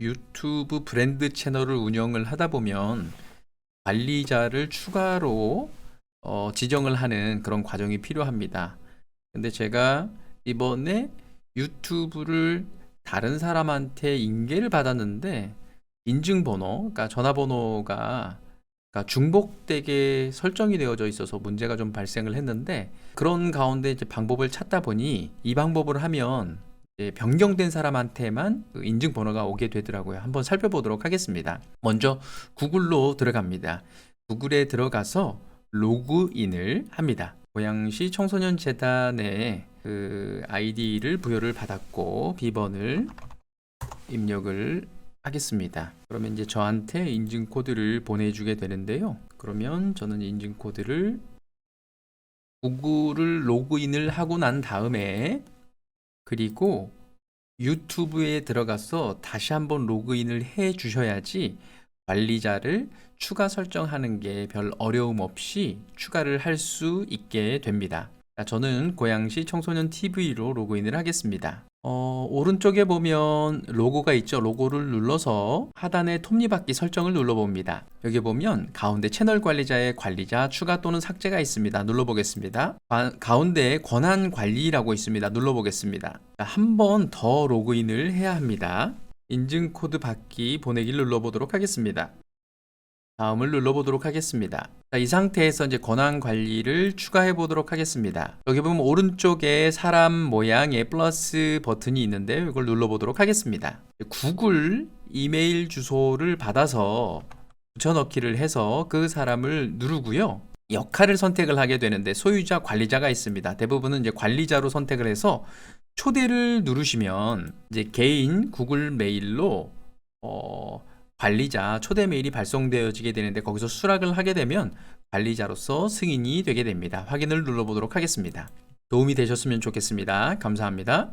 유튜브 브랜드 채널을 운영을 하다 보면 관리자를 추가로 어, 지정을 하는 그런 과정이 필요합니다. 근데 제가 이번에 유튜브를 다른 사람한테 인계를 받았는데 인증번호, 그러니까 전화번호가 그러니까 중복되게 설정이 되어져 있어서 문제가 좀 발생을 했는데 그런 가운데 이제 방법을 찾다 보니 이 방법을 하면 변경된 사람한테만 그 인증 번호가 오게 되더라고요. 한번 살펴보도록 하겠습니다. 먼저 구글로 들어갑니다. 구글에 들어가서 로그인을 합니다. 고양시 청소년 재단에 그 아이디를 부여를 받았고 비번을 입력을 하겠습니다. 그러면 이제 저한테 인증 코드를 보내주게 되는데요. 그러면 저는 인증 코드를 구글을 로그인을 하고 난 다음에 그리고 유튜브에 들어가서 다시 한번 로그인을 해 주셔야지 관리자를 추가 설정하는 게 별 어려움 없이 추가를 할 수 있게 됩니다. 자, 저는 고양시 청소년 TV로 로그인을 하겠습니다. 어, 오른쪽에 보면 로고가 있죠. 로고를 눌러서 하단에 톱니바퀴 설정을 눌러봅니다. 여기 보면 가운데 채널 관리자의 관리자 추가 또는 삭제가 있습니다. 눌러보겠습니다. 가, 가운데 권한 관리라고 있습니다. 눌러보겠습니다. 한 번 더 로그인을 해야 합니다. 인증 코드 받기 보내기를 눌러보도록 하겠습니다. 다음을 눌러보도록 하겠습니다. 자, 이 상태에서 이제 권한 관리를 추가해 보도록 하겠습니다. 여기 보면 오른쪽에 사람 모양의 플러스 버튼이 있는데 이걸 눌러보도록 하겠습니다. 구글 이메일 주소를 받아서 붙여넣기를 해서 그 사람을 누르고요. 역할을 선택을 하게 되는데 소유자 관리자가 있습니다. 대부분은 이제 관리자로 선택을 해서 초대를 누르시면 이제 개인 구글 메일로 어, 관리자 초대 메일이 발송되어지게 되는데 거기서 수락을 하게 되면 관리자로서 승인이 되게 됩니다. 확인을 눌러보도록 하겠습니다. 도움이 되셨으면 좋겠습니다. 감사합니다.